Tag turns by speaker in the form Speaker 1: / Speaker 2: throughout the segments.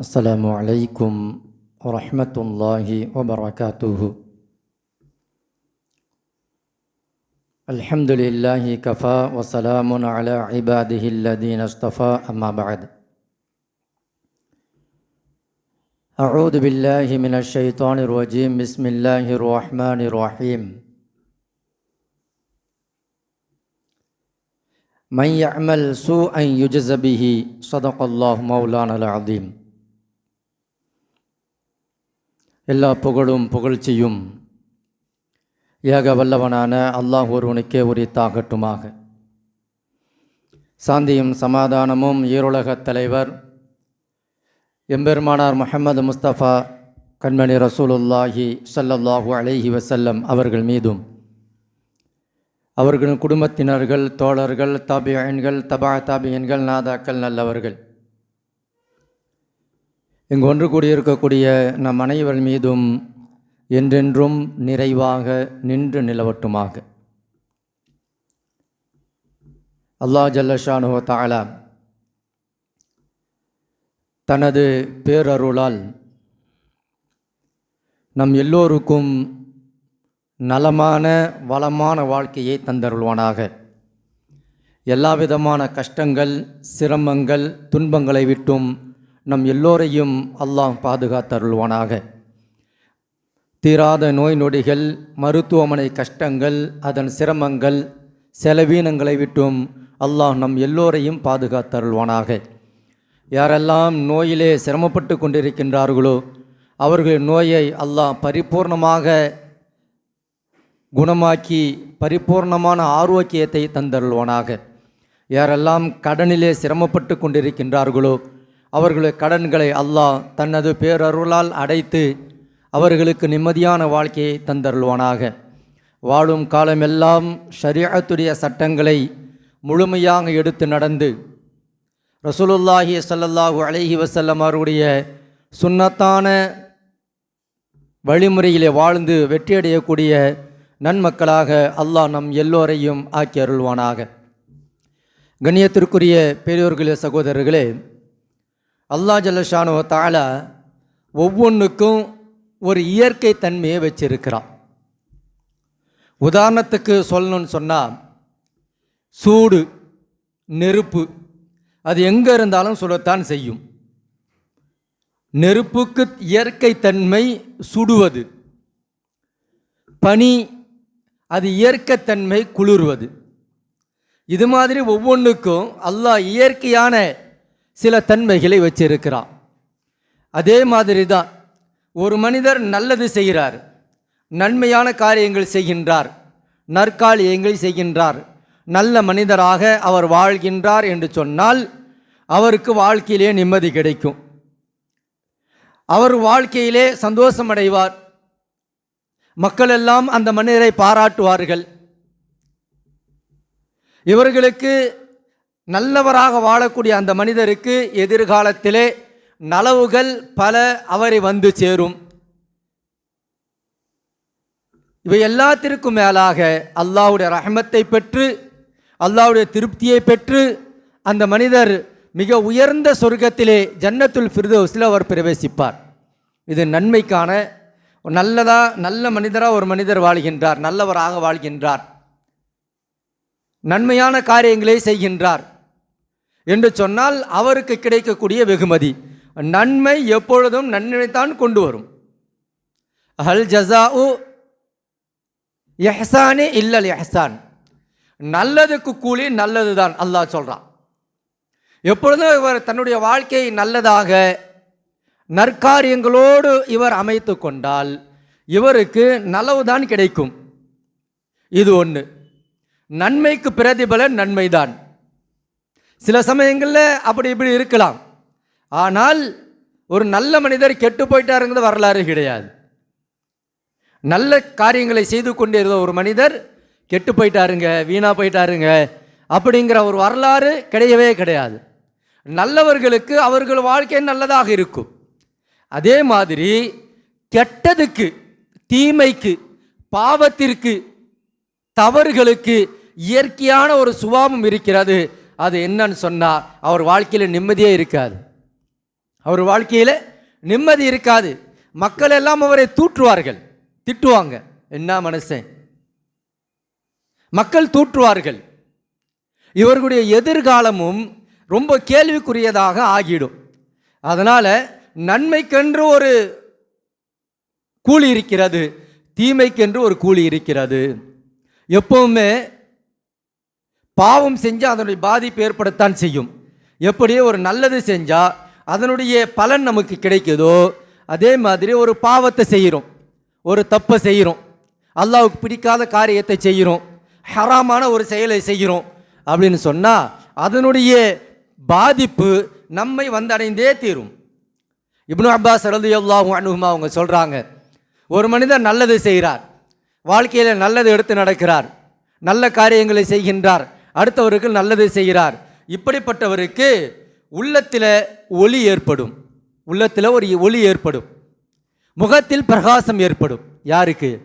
Speaker 1: السلام عليكم ورحمة الله وبركاته. الحمد لله كفى وسلام على عباده الذين اصطفى أما بعد. أعوذ بالله من الشيطان الرجيم. بسم الله الرحمن الرحيم. من يعمل سوءا يجز به صدق الله مولانا العظيم. எல்லா புகழும் புகழ்ச்சியும் ஏக வல்லவனான அல்லாஹ் ஒருவனுக்கே உரித்தாகட்டுமாக. சாந்தியும் சமாதானமும் ஈருலகத் தலைவர் எம்பெருமானார் முஹம்மது முஸ்தபா கண்மணி ரசூலுல்லாஹி சல்லல்லாஹு அலைஹி வசல்லம் அவர்கள் மீதும். அவர்களின் குடும்பத்தினர்கள் தோழர்கள் தாபியன்கள் தபா தாபியன்கள் நாதாக்கள் நல்லவர்கள். இங்கு ஒன்று கூடியிருக்கக்கூடிய நம் அனைவர் மீதும் என்றென்றும் நிறைவாக நின்று நிலவட்டுமாக. அல்லாஹ் ஜல்லஷானு தாலா தனது பேரருளால் நம் எல்லோருக்கும் நலமான வளமான வாழ்க்கையை தந்தருள்வானாக. எல்லா விதமான கஷ்டங்கள் சிரமங்கள் துன்பங்களை விட்டும் நம் எல்லோரையும் அல்லாஹ் பாதுகாத்தருள்வானாக. தீராத நோய் நொடிகள் மருத்துவமனை கஷ்டங்கள் அதன் சிரமங்கள் செலவீனங்களை விட்டும் அல்லாஹ் நம் எல்லோரையும் பாதுகாத்தருள்வானாக. யாரெல்லாம் நோயிலே சிரமப்பட்டு கொண்டிருக்கின்றார்களோ அவர்கள் நோயை அல்லாஹ் பரிபூர்ணமாக குணமாக்கி பரிபூர்ணமான ஆரோக்கியத்தை தந்தருள்வானாக. யாரெல்லாம் கடனிலே சிரமப்பட்டு கொண்டிருக்கின்றார்களோ அவர்களுடைய கடன்களை அல்லாஹ் தனது பேரருளால் அடைத்து அவர்களுக்கு நிம்மதியான வாழ்க்கையை தந்தருள்வானாக. வாழும் காலமெல்லாம் ஷரியத்துடைய சட்டங்களை முழுமையாக எடுத்து நடந்து ரசூலுல்லாஹி ஸல்லல்லாஹு அலஹி வசல்லம் அவருடைய சுன்னத்தான வழிமுறையிலே வாழ்ந்து வெற்றியடையக்கூடிய நன்மக்களாக அல்லாஹ் நம் எல்லோரையும் ஆக்கி அருள்வானாக. கண்ணியத்திற்குரிய பெரியோர்களே சகோதரர்களே அல்லா ஜல்லஷானு தாலா ஒவ்வொன்றுக்கும் ஒரு இயற்கை தன்மையை வச்சிருக்கிறான். உதாரணத்துக்கு சொல்லணும்னு சொன்னால் சூடு நெருப்பு அது எங்கே இருந்தாலும் சுடத்தான் செய்யும். நெருப்புக்கு இயற்கை தன்மை சுடுவது. பனி அது இயற்கைத்தன்மை குளிர்வது. இது மாதிரி ஒவ்வொன்றுக்கும் அல்லாஹ் இயற்கையான சில தன்மைகளை வச்சிருக்கிறான். அதே மாதிரி தான் ஒரு மனிதர் நல்லது செய்கிறார் நன்மையான காரியங்கள் செய்கின்றார் நற்காலியங்கள் செய்கின்றார் நல்ல மனிதராக அவர் வாழ்கின்றார் என்று சொன்னால் அவருக்கு வாழ்க்கையிலே நிம்மதி கிடைக்கும். அவர் வாழ்க்கையிலே சந்தோஷமடைவார் மக்களெல்லாம் மக்கள் எல்லாம் அந்த மனிதரை பாராட்டுவார்கள். இவர்களுக்கு நல்லவராக வாழக்கூடிய அந்த மனிதருக்கு எதிர்காலத்திலே நலவுகள் பல அவரை வந்து சேரும். இவை எல்லாத்திற்கும் மேலாக அல்லாவுடைய ரஹமத்தை பெற்று அல்லாவுடைய திருப்தியை பெற்று அந்த மனிதர் மிக உயர்ந்த சொர்க்கத்திலே ஜன்னத்துல் ஃபிர்தோஸில் அவர் பிரவேசிப்பார். இது நன்மைக்கான நல்லதாக நல்ல மனிதராக ஒரு மனிதர் வாழ்கின்றார் நல்லவராக வாழ்கின்றார். நன்மையான காரியங்களை செய்கின்றார். என்று சொன்னால் அவருக்கு கிடைக்கக்கூடிய வெகுமதி. நன்மை எப்பொழுதும் நன்மைத்தான் கொண்டு வரும். ஹல் ஜசா உ எஹசானே இல்லல் எஹசான். நல்லதுக்கு கூலி நல்லது தான் அல்லாஹ் சொல்கிறான் எப்பொழுதும் இவர் தன்னுடைய வாழ்க்கையை நல்லதாக நற்காரியங்களோடு இவர் அமைத்து கொண்டால் இவருக்கு நலவுதான் கிடைக்கும். இது ஒன்று நன்மைக்கு பிரதிபலன் நன்மைதான். சில சமயங்களில் அப்படி இப்படி இருக்கலாம். ஆனால் ஒரு நல்ல மனிதர் கெட்டு போயிட்டாருங்கிறது வரலாறு கிடையாது. நல்ல காரியங்களை செய்து கொண்டிருந்த ஒரு மனிதர் கெட்டு போயிட்டாருங்க வீணாக போயிட்டாருங்க அப்படிங்கிற ஒரு வரலாறு கிடையவே கிடையாது. நல்லவர்களுக்கு அவர்கள் வாழ்க்கை நல்லதாக இருக்கும். அதே மாதிரி கெட்டதுக்கு தீமைக்கு பாவத்திற்கு தவறுகளுக்கு இயற்கையான ஒரு சுபாவம் இருக்கிறது. அது என்னன்னு சொன்னால் அவர் வாழ்க்கையில் நிம்மதியே இருக்காது. அவர் வாழ்க்கையில் நிம்மதி இருக்காது. மக்கள் எல்லாம் அவரை தூற்றுவார்கள். திட்டுவாங்க. என்ன மனுஷன்? மக்கள் தூற்றுவார்கள். இவர்களுடைய எதிர்காலமும் ரொம்ப கேள்விக்குரியதாக ஆகிடும். அதனால் நன்மைக்கென்று ஒரு கூலி இருக்கிறது தீமைக்கென்று ஒரு கூலி இருக்கிறது. எப்பவுமே பாவம் செஞ்சால் அதனுடைய பாதிப்பு ஏற்படத்தான் செய்யும். எப்படி ஒரு நல்லது செஞ்சால் அதனுடைய பலன் நமக்கு கிடைக்குதோ அதே மாதிரி ஒரு பாவத்தை செய்கிறோம் ஒரு தப்பை செய்கிறோம் அல்லாவுக்கு பிடிக்காத காரியத்தை செய்கிறோம் ஹராமான ஒரு செயலை செய்கிறோம் அப்படின்னு சொன்னால் அதனுடைய பாதிப்பு நம்மை வந்தடைந்தே தீரும். இப்னு அப்பாஸ் ரது எவ்வளோ அனுகுமா அவங்க சொல்கிறாங்க ஒரு மனிதர் நல்லது செய்கிறார். வாழ்க்கையில் நல்லது எடுத்து நடக்கிறார். நல்ல காரியங்களை செய்கின்றார். அடுத்தவருக்கு நல்லது செய்கிறார். இப்படிப்பட்டவருக்கு உள்ளத்தில் ஒளி ஏற்படும். உள்ளத்தில் ஒரு ஒளி ஏற்படும். முகத்தில் பிரகாசம் ஏற்படும். யாருக்கு?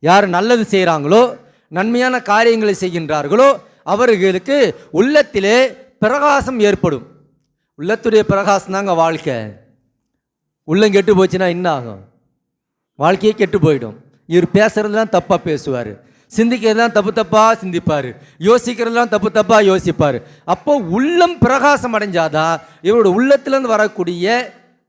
Speaker 1: யார் நல்லது செய்கிறாங்களோ நன்மையான காரியங்களை செய்கின்றார்களோ அவர்களுக்கு உள்ளத்திலே பிரகாசம் ஏற்படும். உள்ளத்துடைய பிரகாசம் தாங்க வாழ்க்கை. உள்ளம் கெட்டு போச்சுன்னா என்ன ஆகும்? வாழ்க்கையே கெட்டு போயிடும். இவர் பேசுறதுலாம் தப்பாக பேசுவார். சிந்திக்கிறதெல்லாம் தப்பு தப்பாக சிந்திப்பார். யோசிக்கிறதெல்லாம் தப்பு தப்பாக யோசிப்பார். அப்போ உள்ளம் பிரகாசம் அடைஞ்சாதான் இவரோட உள்ளத்திலேருந்து வரக்கூடிய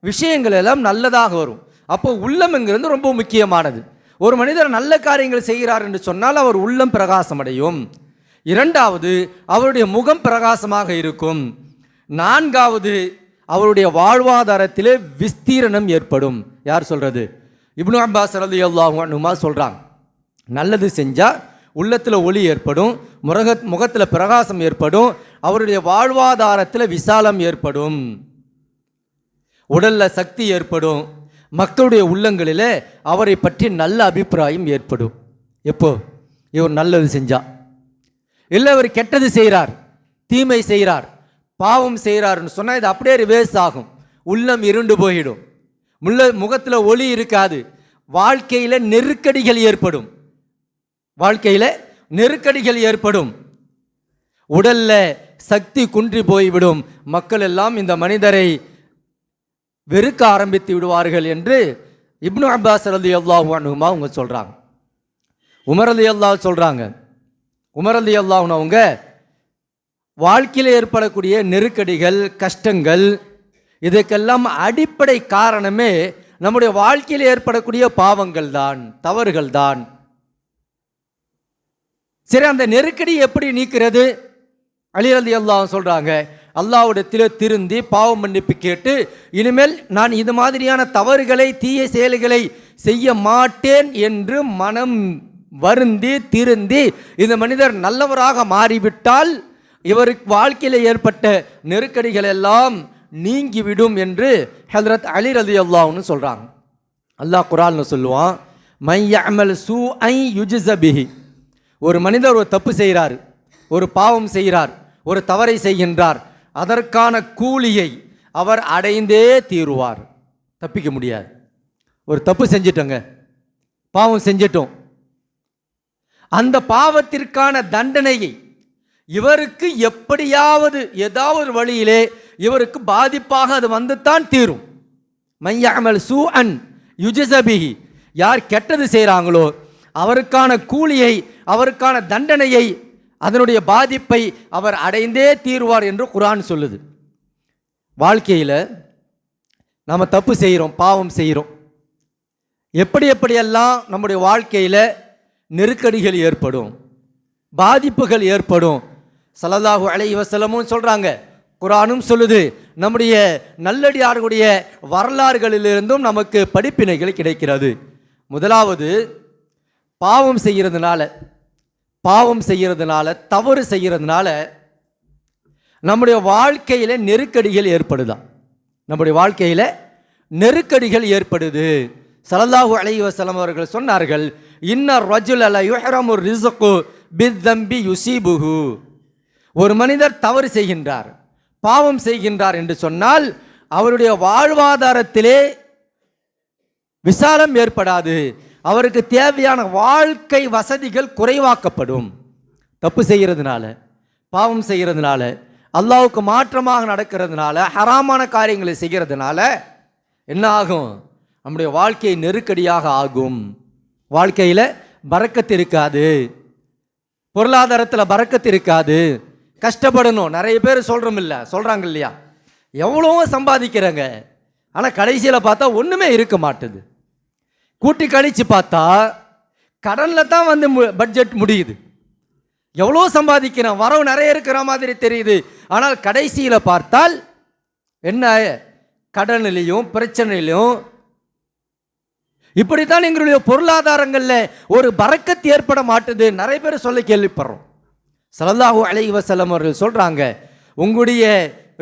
Speaker 1: விஷயங்கள் எல்லாம் நல்லதாக வரும். அப்போ உள்ளம்ங்கிறது ரொம்ப முக்கியமானது. ஒரு மனிதர் நல்ல காரியங்கள் செய்கிறார் என்று சொன்னால் அவர் உள்ளம் பிரகாசம் அடையும் இரண்டாவது அவருடைய முகம் பிரகாசமாக இருக்கும். நான்காவது அவருடைய வாழ்வாதாரத்திலே விஸ்தீரணம் ஏற்படும். யார் சொல்கிறது இப்னு அப்பாஸ் ரலியல்லாஹு அல்லாஹ் சொல்கிறாங்க நல்லது செஞ்சால் உள்ளத்தில் ஒளி ஏற்படும் முக முகத்தில் பிரகாசம் ஏற்படும் அவருடைய வாழ்வாதாரத்தில் விசாலம் ஏற்படும். உடலில் சக்தி ஏற்படும். மக்களுடைய உள்ளங்களில் அவரை பற்றி நல்ல அபிப்பிராயம் ஏற்படும். எப்போ? இவர் நல்லது செஞ்சா. இல்லை இவர் கெட்டது செய்கிறார் தீமை செய்கிறார் பாவம் செய்கிறாருன்னு சொன்னால் இது அப்படியே ரிவேஸ் ஆகும். உள்ளம் இருண்டு போயிடும். முள்ள முகத்தில் ஒளி இருக்காது. வாழ்க்கையில் நெருக்கடிகள் ஏற்படும். வாழ்க்கையில் நெருக்கடிகள் ஏற்படும். உடல்ல சக்தி குன்றி போய்விடும். மக்கள் எல்லாம் இந்த மனிதரை வெறுக்க ஆரம்பித்து விடுவார்கள் என்று இப்னு அப்பாஸ் ரலி அல்லாஹு அனுமா அவங்க சொல்கிறாங்க உமர் அலி சொல்கிறாங்க உமர் அலி அல்லாஹ்னு அவங்க வாழ்க்கையில் ஏற்படக்கூடிய நெருக்கடிகள் கஷ்டங்கள் இதுக்கெல்லாம் அடிப்படை காரணமே நம்முடைய வாழ்க்கையில் ஏற்படக்கூடிய பாவங்கள் தான் தவறுகள் தான் சரி அந்த நெருக்கடி எப்படி நீக்கிறது? அலி ரலி அல்லாஹ் சொல்கிறாங்க அல்லாஹ்விடத்தில் திருந்தி பாவ மன்னிப்பு கேட்டு இனிமேல் நான் இது மாதிரியான தவறுகளை தீய செயல்களை செய்ய மாட்டேன் என்று மனம் வருந்தி திருந்தி இந்த மனிதர் நல்லவராக மாறிவிட்டால் இவருக்கு வாழ்க்கையில் ஏற்பட்ட நெருக்கடிகள் எல்லாம் நீங்கிவிடும் என்று ஹதரத் அலி ரலி அல்லாஹ்னு சொல்கிறாங்க அல்லாஹ் குரால்னு சொல்லுவான் மையமல் சூ ஐ யுஜிசபிஹி ஒரு மனிதர் ஒரு தப்பு செய்கிறார் ஒரு பாவம் செய்கிறார் ஒரு தவறை செய்கின்றார் அதற்கான கூலியை அவர் அடைந்தே தீருவார். தப்பிக்க முடியாது. ஒரு தப்பு செஞ்சிட்டோங்க. பாவம் செஞ்சிட்டோம். அந்த பாவத்திற்கான தண்டனையை இவருக்கு எப்படியாவது ஏதாவது வழியிலே இவருக்கு பாதிப்பாக அது வந்து தான் தீரும். மையாமல் சூ அன் யுஜசபிஹி யார் கெட்டது செய்கிறாங்களோ அவருக்கான கூலியை அவருக்கான தண்டனையை அதனுடைய பாதிப்பை அவர் அடைந்தே தீர்வார் என்று குரான் சொல்லுது. வாழ்க்கையில் நாம் தப்பு செய்கிறோம் பாவம் செய்கிறோம் எப்படி எப்படியெல்லாம் நம்முடைய வாழ்க்கையில் நெருக்கடிகள் ஏற்படும் பாதிப்புகள் ஏற்படும் சலதாகு அலை வஸல்லமும் சொல்கிறாங்க குரானும் சொல்லுது நம்முடைய நல்லடியார்களுடைய வரலாறுகளிலிருந்தும் நமக்கு படிப்பினைகள் கிடைக்கிறது. முதலாவது பாவம் செய்கிறதுனால பாவம் செய்கிறதுனால தவறு செய்கிறதுனால நம்முடைய வாழ்க்கையில் நெருக்கடிகள் ஏற்படுதான். நம்முடைய வாழ்க்கையில் நெருக்கடிகள் ஏற்படுது. சலல்லாஹு அலைவசலம் அவர்கள் சொன்னார்கள் இன்னர் ரஜுல் அல யுஹரமு ரிஸ்கு பித்தம்பி யுசிபுகு ஒரு மனிதர் தவறு செய்கின்றார் பாவம் செய்கின்றார் என்று சொன்னால் அவருடைய வாழ்வாதாரத்திலே விசாலம் ஏற்படாது. அவருக்கு தேவையான வாழ்க்கை வசதிகள் குறைவாக்கப்படும். தப்பு செய்கிறதுனால பாவம் செய்கிறதுனால அல்லாவுக்கு மாற்றமாக நடக்கிறதுனால ஹராமான காரியங்களை செய்கிறதுனால என்ன ஆகும்? நம்முடைய வாழ்க்கை நெருக்கடியாக ஆகும். வாழ்க்கையில் பறக்கத்து இருக்காது. பொருளாதாரத்தில் பறக்கத்து இருக்காது. கஷ்டப்படணும். நிறைய பேர் சொல்கிறோம் இல்லை சொல்கிறாங்க இல்லையா? எவ்வளவோ சம்பாதிக்கிறாங்க. ஆனால் கடைசியில் பார்த்தா ஒன்றுமே இருக்க மாட்டுது. கூட்டி கழித்து பார்த்தா கடனில் தான் வந்து பட்ஜெட் முடியுது. எவ்வளோ சம்பாதிக்கிறோம்? வரவு நிறைய இருக்கிற மாதிரி தெரியுது. ஆனால் கடைசியில் பார்த்தால் என்ன? கடனிலையும் பிரச்சனையிலையும் இப்படித்தான் எங்களுடைய பொருளாதாரங்களில் ஒரு பறக்கத்து ஏற்பட மாட்டுது. நிறைய பேர் சொல்ல கேள்விப்படுறோம். ஸல்லல்லாஹு அலை வஸல்லம் அவர்கள் சொல்கிறாங்க உங்களுடைய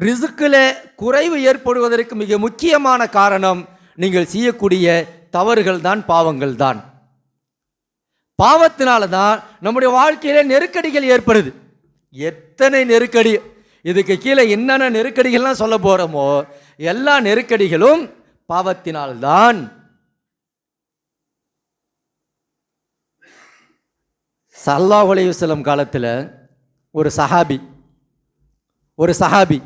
Speaker 1: ரிசுக்கில் குறைவு ஏற்படுவதற்கு மிக முக்கியமான காரணம் நீங்கள் செய்யக்கூடிய தவறுகள் தான் பாவங்கள் தான் பாவத்தினால தான் நம்முடைய வாழ்க்கையில நெருக்கடிகள் ஏற்படுது. எத்தனை நெருக்கடி? இதுக்கு கீழே என்னென்ன நெருக்கடிகள்லாம் சொல்ல போகிறோமோ எல்லா நெருக்கடிகளும் பாவத்தினால்தான். சல்லா உலகம் காலத்தில் ஒரு சஹாபி ஒரு சஹாபி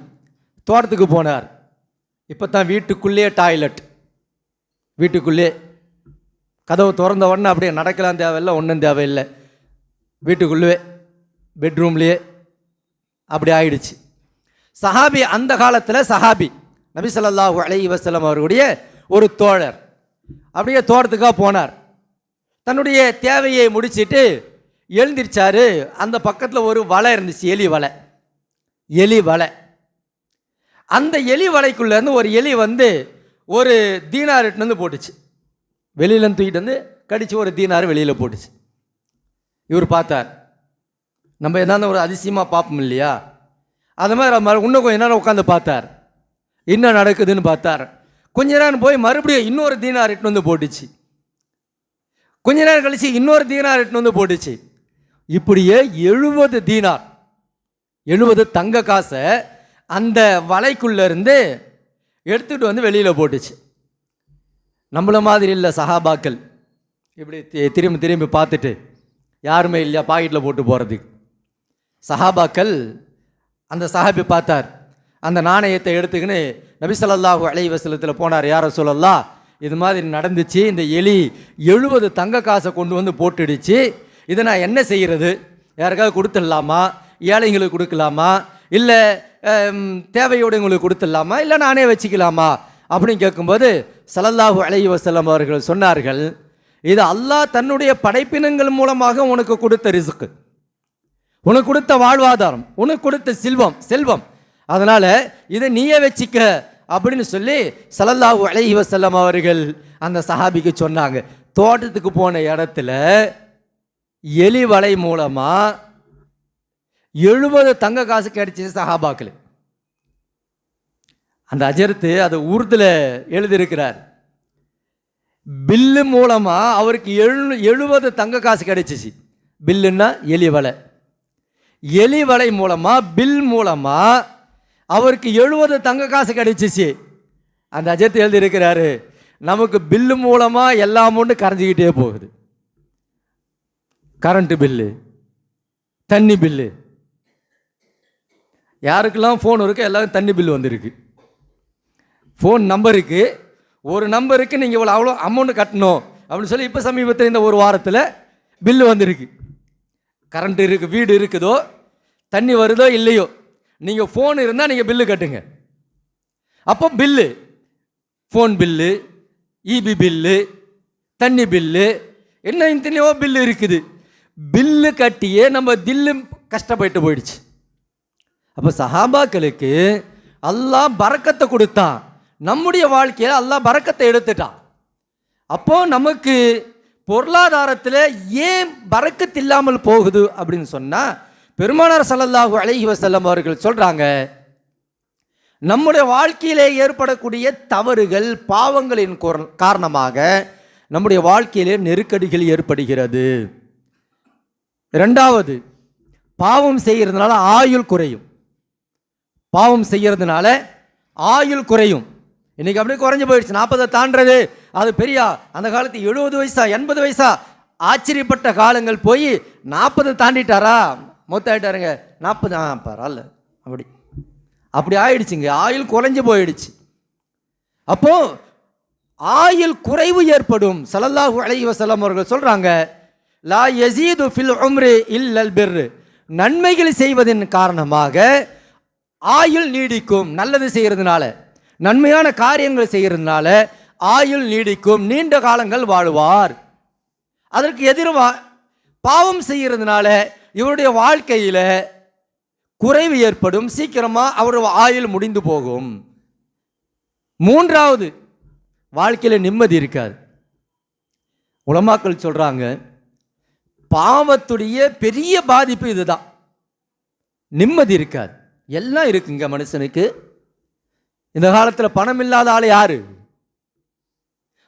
Speaker 1: தோட்டத்துக்கு போனார். இப்போ தான் வீட்டுக்குள்ளேயே டாய்லெட். வீட்டுக்குள்ளே கதவு திறந்த உடனே அப்படியே நடக்கலாம் தேவையில்லை ஒன்றும் தேவையில்லை. வீட்டுக்குள்ளே பெட்ரூம்லேயே அப்படி ஆயிடுச்சு. சஹாபி அந்த காலத்தில் சஹாபி நபிசல்லாஹு ஸல்லல்லாஹு வசலம் அவர்களுடைய அவருடைய ஒரு தோழர். அப்படியே தோட்டத்துக்காக போனார். தன்னுடைய தேவையை முடிச்சிட்டு எழுந்திருச்சாரு. அந்த பக்கத்தில் ஒரு வலை இருந்துச்சு எலி வலை. எலி வலை. அந்த எலி வலைக்குள்ளேருந்து ஒரு எலி வந்து ஒரு தீனார் எடுத்துன்னு வந்து போட்டுச்சு. வெளியிலேருந்து தூக்கிட்டு வந்து கடித்து ஒரு தீனார் வெளியில் போட்டுச்சு. இவர் பார்த்தார். நம்ம எதாவது ஒரு அதிசயமாக பார்ப்போம் இல்லையா? அது மாதிரி இன்னும் கொஞ்ச நேரம் உட்காந்து பார்த்தார். என்ன நடக்குதுன்னு பார்த்தார். கொஞ்ச நேரம் போய் மறுபடியும் இன்னொரு தீனார் எடுத்துன்னு வந்து போட்டுச்சு. கொஞ்ச நேரம் கழிச்சு இன்னொரு தீனார் எட்டுன்னு வந்து போட்டுச்சு. இப்படியே எழுபது தீனார் எழுபது தங்க காசை அந்த வலைக்குள்ளேருந்து எடுத்துகிட்டு வந்து வெளியில் போட்டுச்சு. நம்மள மாதிரி இல்லை சஹாபாக்கள். இப்படி தி- திரும்பி திரும்பி பார்த்துட்டு யாருமே இல்லையா பாக்கெட்டில் போட்டு போகிறதுக்கு சஹாபாக்கள் அந்த சஹாபி பார்த்தார். அந்த நாணயத்தை எடுத்துக்கின்னு நபி ஸல்லல்லாஹு வசலத்தில் போனார். யாரை சொல்லலாம் இது மாதிரி நடந்துச்சு. இந்த எலி எழுபது தங்க காசை கொண்டு வந்து போட்டுடுச்சு. இதை நான் என்ன செய்கிறது யாருக்காவது கொடுத்துடலாமா? ஏழைங்களுக்கு கொடுக்கலாமா? இல்லை தேவையோடு உங்களுக்கு கொடுத்துடலாமா? இல்லை நானே வச்சுக்கலாமா? அப்படின்னு கேட்கும்போது சலல்லாஹு அலைஹி வசலம் அவர்கள் சொன்னார்கள் இது அல்லாஹ் தன்னுடைய படைப்பினங்கள் மூலமாக உனக்கு கொடுத்த ரிசுக்கு உனக்கு கொடுத்த வாழ்வாதாரம் உனக்கு கொடுத்த செல்வம் செல்வம். அதனால் இதை நீயே வச்சிக்க அப்படின்னு சொல்லி சலல்லாஹு அலைஹி வசல்லம் அவர்கள் அந்த சஹாபிக்கு சொன்னாங்க. தோட்டத்துக்கு போன இடத்துல எலி வலை மூலமாக எழுபது தங்க காசு கிடைச்சிச்சு சஹாபாக்கில் அந்த அஜரத்து அதை உருதில் எழுதியிருக்கிறார். பில்லு மூலமாக அவருக்கு எழு எழுபது தங்க காசு கிடைச்சிச்சு. பில்லுன்னா எலி வலை. எலி வலை மூலமாக பில் மூலமாக அவருக்கு எழுபது தங்க காசு கிடைச்சிச்சு. அந்த அஜயத்தை எழுதியிருக்கிறாரு நமக்கு பில்லு மூலமாக எல்லா அமௌண்ட்டும் கரைஞ்சிக்கிட்டே போகுது. கரண்ட்டு பில்லு தண்ணி பில்லு யாருக்கெல்லாம் ஃபோன் இருக்கோ எல்லோரும் தண்ணி பில்லு வந்திருக்கு. ஃபோன் நம்பருக்கு ஒரு நம்பருக்கு நீங்கள் இவ்வளோ அவ்வளோ அமௌண்ட் கட்டணும் அப்படின்னு சொல்லி இப்போ சமீபத்தில் இந்த ஒரு வாரத்தில் பில்லு வந்திருக்கு. கரண்ட் இருக்குது வீடு இருக்குதோ தண்ணி வருதோ இல்லையோ நீங்கள் ஃபோன் இருந்தால் நீங்கள் பில்லு கட்டுங்க. அப்போ bill phone bill EB bill தண்ணி பில்லு என்ன இத்தனையோ பில்லு இருக்குது. பில்லு கட்டியே நம்ம தில்லு கஷ்டப்பட்டு போயிடுச்சு. அப்போ சஹாபாக்களுக்கு அல்லாஹ் பறக்கத்தை கொடுத்தான். நம்முடைய வாழ்க்கையில் அல்லாஹ் பறக்கத்தை எடுத்துட்டான். அப்போ நமக்கு பொருளாதாரத்தில் ஏன் பறக்கத்து இல்லாமல் போகுது அப்படின்னு சொன்னால் பெருமானார் சல்லல்லாஹு அலைஹி வசல்லம் அவர்கள் சொல்கிறாங்க நம்முடைய வாழ்க்கையிலே ஏற்படக்கூடிய தவறுகள் பாவங்களின் கொர- காரணமாக நம்முடைய வாழ்க்கையிலே நெருக்கடிகள் ஏற்படுகிறது. ரெண்டாவது பாவம் செய்கிறதுனால ஆயுள் குறையும். பாவம் செய்கிறதுனால ஆயுள் குறையும். இன்றைக்கி அப்படியே குறைஞ்சி போயிடுச்சு. நாற்பதை தாண்டது. அது பெரியா அந்த காலத்து எழுபது வயசா எண்பது வயசா ஆச்சரியப்பட்ட காலங்கள் போய் நாற்பது தாண்டிட்டாரா? மூத்தாயிட்டாருங்க நாற்பது ஆ பரவாயில்ல. அப்படி. அப்படி ஆயிடுச்சுங்க. ஆயுள் குறைஞ்சு போயிடுச்சு. அப்போ ஆயுள் குறைவு ஏற்படும். சலல்லாஹு அலைஹி வஸல்லம் அவர்கள் சொல்கிறாங்க லா எசீது ஃபில் உம்ரி இல்லல் பிர் நன்மைகள் செய்வதன் காரணமாக ஆயுள் நீடிக்கும். நல்லது செய்கிறதுனால நன்மையான காரியங்கள் செய்கிறதுனால ஆயுள் நீடிக்கும். நீண்ட காலங்கள் வாழ்வார். அதற்கு எதிர்வா பாவம் செய்கிறதுனால இவருடைய வாழ்க்கையில் குறைவு ஏற்படும். சீக்கிரமாக அவருடைய ஆயுள் முடிந்து போகும். மூன்றாவது வாழ்க்கையில் நிம்மதி இருக்காது. உலமாக்கள் சொல்கிறாங்க பாவத்துடைய பெரிய பாதிப்பு இதுதான். நிம்மதி இருக்காது. எல்லாம் இருக்குங்க மனுஷனுக்கு. இந்த காலத்தில் பணம் இல்லாத ஆள் யாரு?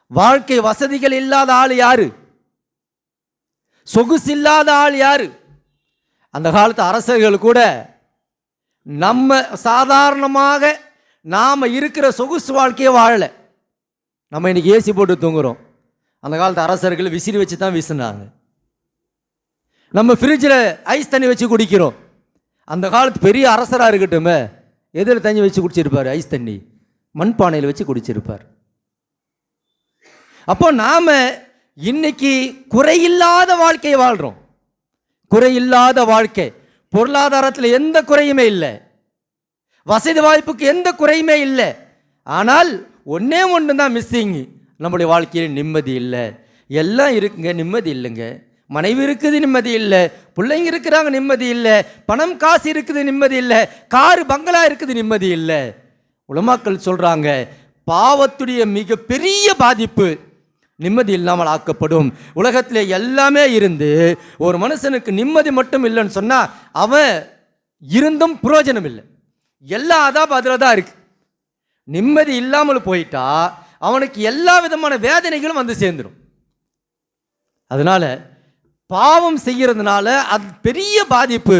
Speaker 1: வாழ்க்கை வசதிகள் இல்லாத ஆள் யாரு? சொகுசு இல்லாத ஆள் யாரு? அந்த காலத்து அரசர்கள் கூட நம்ம சாதாரணமாக நாம் இருக்கிற சொகுசு வாழ்க்கையை வாழலை. நம்ம இன்னைக்கு ஏசி போட்டு தூங்குறோம். அந்த காலத்து அரசர்கள் விசிறி வச்சு தான் வீசினாங்க. நம்ம ஃப்ரிட்ஜில் ஐஸ் தண்ணி வச்சு குடிக்கிறோம். அந்த காலத்து பெரிய அரசராக இருக்கட்டுமே எதில் தண்ணி வச்சு குடிச்சிருப்பார்? ஐஸ் தண்ணி. மண்பானையில் வச்சு குடிச்சிருப்பார். அப்போ நாம் இன்னைக்கு குறையில்லாத வாழ்க்கையை வாழ்கிறோம் குறையில்லாத வாழ்க்கை. பொருளாதாரத்தில் எந்த குறையுமே இல்லை. வசதி வாய்ப்புக்கு எந்த குறையுமே இல்லை. ஆனால் ஒன்றே ஒன்று தான் மிஸ்ஸிங் நம்முடைய வாழ்க்கையில் நிம்மதி இல்லை. எல்லாம் இருக்குங்க நிம்மதி இல்லைங்க. மனைவி இருக்குது நிம்மதி இல்லை. பிள்ளைங்க இருக்கிறாங்க நிம்மதி இல்லை. பணம் காசு இருக்குது நிம்மதி இல்லை. காரு பங்களா இருக்குது நிம்மதி இல்லை. உலமாக்கள் சொல்கிறாங்க பாவத்துடைய மிகப்பெரிய பாதிப்பு நிம்மதி இல்லாமல் ஆக்கப்படும். உலகத்தில் எல்லாமே இருந்து ஒரு மனுஷனுக்கு நிம்மதி மட்டும் இல்லைன்னு சொன்னால் அவன் இருந்தும் பிரயோஜனம் இல்லை. எல்லா அதாபம் அதில் தான் இருக்குது நிம்மதி இல்லாமல் போயிட்டா அவனுக்கு எல்லா விதமான வேதனைகளும் வந்து சேர்ந்துடும் அதனால் பாவம் செய்கிறதுனால அது பெரிய பாதிப்பு.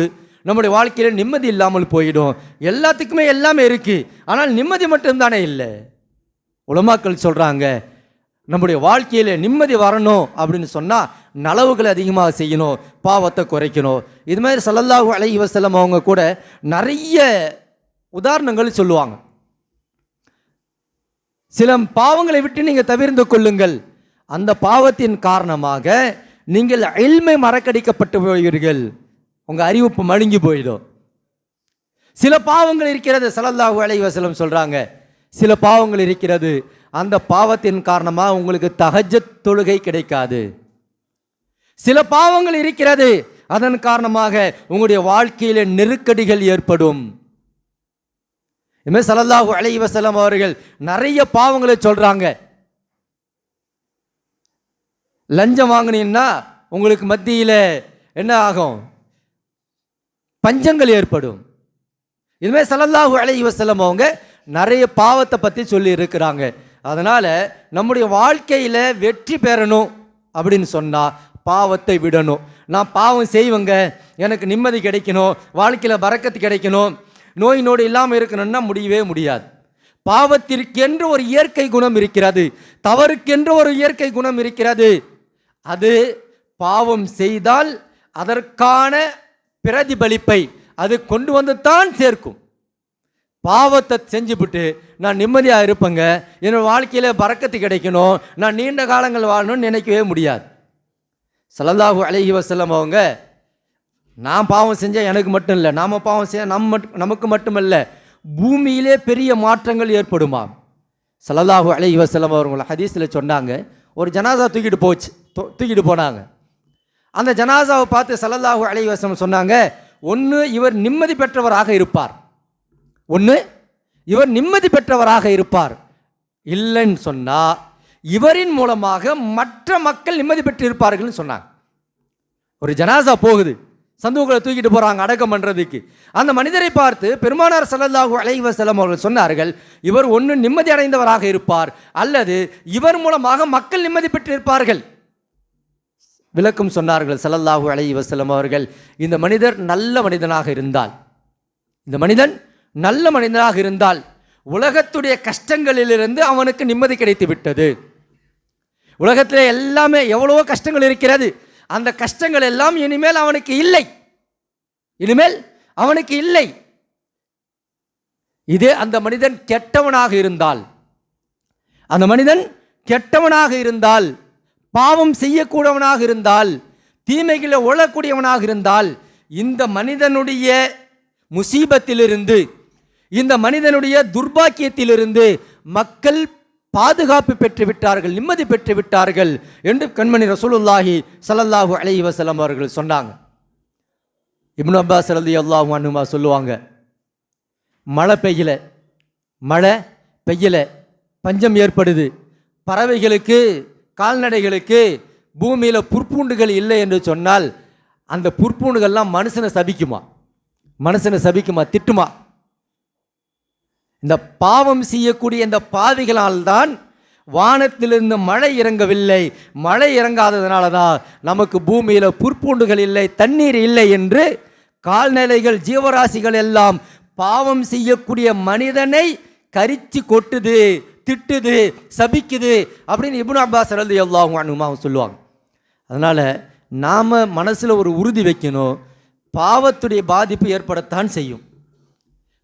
Speaker 1: நம்முடைய வாழ்க்கையில் நிம்மதி இல்லாமல் போயிடும். எல்லாத்துக்குமே எல்லாமே இருக்குது ஆனால் நிம்மதி மட்டும்தானே இல்லை. உலமாக்கள் சொல்கிறாங்க நம்முடைய வாழ்க்கையில் நிம்மதி வரணும் அப்படின்னு சொன்னால் நலவுகளை அதிகமாக செய்யணும் பாவத்தை குறைக்கணும். இது மாதிரி சல்லல்லாஹு அலைஹி வசலம் அவங்க கூட நிறைய உதாரணங்கள் சொல்லுவாங்க. சில பாவங்களை விட்டு நீங்கள் தவிர்ந்து கொள்ளுங்கள். அந்த பாவத்தின் காரணமாக நீங்கள் எல்மை மறக்கடிக்கப்பட்டு போவீர்கள். உங்கள் அறிவிப்பு மழுங்கி போயிடும். சில பாவங்கள் இருக்கிறது சலல்லாஹு அலைஹி சொல்கிறாங்க சில பாவங்கள் இருக்கிறது அந்த பாவத்தின் காரணமாக உங்களுக்கு தகஜத் தொழுகை கிடைக்காது. சில பாவங்கள் இருக்கிறது அதன் காரணமாக உங்களுடைய வாழ்க்கையில நெருக்கடிகள் ஏற்படும். இதுமாதிரி சலல்லாஹு அலைஹி அவர்கள் நிறைய பாவங்களை சொல்கிறாங்க லஞ்சம் வாங்கினீங்கன்னா உங்களுக்கு மத்தியில் என்ன ஆகும்? பஞ்சங்கள் ஏற்படும். இதுமாதிரி ஸல்லல்லாஹு அலைஹி வஸல்லம் அவங்க நிறைய பாவத்தை பற்றி சொல்லி இருக்கிறாங்க. அதனால் நம்முடைய வாழ்க்கையில் வெற்றி பெறணும் அப்படின்னு சொன்னால் பாவத்தை விடணும். நான் பாவம் செய்வேங்க. எனக்கு நிம்மதி கிடைக்கணும். வாழ்க்கையில் பறக்கத்து கிடைக்கணும். நோய் நோடு இல்லாமல் இருக்கணும்னா முடியவே முடியாது. பாவத்திற்கென்று ஒரு இயற்கை குணம் இருக்கிறது. தவறுக்கென்று ஒரு இயற்கை குணம் இருக்கிறது. அது பாவம் செய்தால் அதற்கான பிரதிபலிப்பை அது கொண்டு வந்து தான் சேர்க்கும். பாவத்தை செஞ்சுபிட்டு நான் நிம்மதியாக இருப்பேங்க. என்னோட வாழ்க்கையில் பறக்கத்து கிடைக்கணும். நான் நீண்ட காலங்கள் வாழணும்னு நினைக்கவே முடியாது. சலந்தாகு அழகி வஸல்லம் அவங்க நான் பாவம் செஞ்சால் எனக்கு மட்டும் இல்லை. நாம பாவம் செய்ய நம்ம மட்டும் நமக்கு மட்டுமல்ல. பூமியிலே பெரிய மாற்றங்கள் ஏற்படுமா? ஸல்லல்லாஹு அலைஹி வசலம் அவர்கள் ஹதீஸில் சொன்னாங்க. ஒரு ஜனாசா தூக்கிட்டு போச்சு. தூக்கிட்டு போனாங்க. அந்த ஜனாசாவை பார்த்து சல்லல்லாஹூ அலைஹி சொன்னாங்க ஒன்று இவர் நிம்மதி பெற்றவராக இருப்பார். ஒன்று இவர் நிம்மதி பெற்றவராக இருப்பார். இல்லைன்னு சொன்னால் இவரின் மூலமாக மற்ற மக்கள் நிம்மதி பெற்று இருப்பார்கள்னு சொன்னாங்க. ஒரு ஜனாசா போகுது சந்தூக்களை தூக்கிட்டு போகிறாங்க அடக்கம் பண்ணுறதுக்கு அந்த மனிதரை பார்த்து பெருமானார் ஸல்லல்லாஹு அலைவசலம் அவர்கள் சொன்னார்கள் இவர் ஒன்று நிம்மதி அடைந்தவராக இருப்பார் அல்லது இவர் மூலமாக மக்கள் நிம்மதி பெற்று இருப்பார்கள். விளக்கம் சொன்னார்கள் சல்லல்லாஹூ அலைஹி வசலம் அவர்கள் இந்த மனிதர் நல்ல மனிதனாக இருந்தால் இந்த மனிதன் நல்ல மனிதனாக இருந்தால் உலகத்துடைய கஷ்டங்களிலிருந்து அவனுக்கு நிம்மதி கிடைத்து விட்டது. உலகத்தில் எல்லாமே எவ்வளவோ கஷ்டங்கள் இருக்கிறது அந்த கஷ்டங்கள் எல்லாம் இனிமேல் அவனுக்கு இல்லை. இனிமேல் அவனுக்கு இல்லை. இது அந்த மனிதன் கெட்டவனாக இருந்தால் அந்த மனிதன் கெட்டவனாக இருந்தால் பாவம் செய்யக்கூடியவனாக இருந்தால் தீமைகளை ஒழக்கூடியவனாக இருந்தால் இந்த மனிதனுடைய முசீபத்திலிருந்து இந்த மனிதனுடைய துர்பாக்கியத்திலிருந்து மக்கள் பாதுகாப்பு பெற்று விட்டார்கள் நிம்மதி பெற்று விட்டார்கள் என்று கண்மணி ரசூலுல்லாஹி ஸல்லல்லாஹு அலி வசலம் அவர்கள் சொன்னாங்க. இப்னு அப்பாஸ் ரலியல்லாஹு அனுமா சொல்லுவாங்க மழை பெய்யல மழை பெய்யல பஞ்சம் ஏற்படுது பறவைகளுக்கு கால்நடைகளுக்கு பூமியில் புற்பூண்டுகள் இல்லை என்று சொன்னால் அந்த புற்பூண்டுகள்லாம் மனுஷனை சபிக்குமா? மனுஷனை சபிக்குமா? திட்டுமா? இந்த பாவம் செய்யக்கூடிய இந்த பாவிகளால் தான் வானத்திலிருந்து மழை இறங்கவில்லை. மழை இறங்காததுனால தான் நமக்கு பூமியில் புற்பூண்டுகள் இல்லை தண்ணீர் இல்லை என்று கால்நடைகள் ஜீவராசிகள் எல்லாம் பாவம் செய்யக்கூடிய மனிதனை கரிச்சு கொட்டுது. திட்டுது சபிக்குது அப்படின்னு இபுன் அப்பாஸ் எவ்வளோ அல்லாஹும் அனுமாவும் சொல்லுவாங்க. அதனால் நாம் மனசில் ஒரு உறுதி வைக்கணும். பாவத்துடைய பாதிப்பு ஏற்படத்தான் செய்யும்.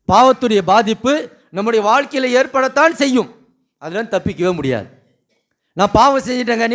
Speaker 1: பாவத்துடைய பாதிப்பு நம்முடைய வாழ்க்கையில் ஏற்படத்தான் செய்யும். அதெல்லாம் தப்பிக்கவே முடியாது. நான் பாவம் செஞ்சிட்டேங்க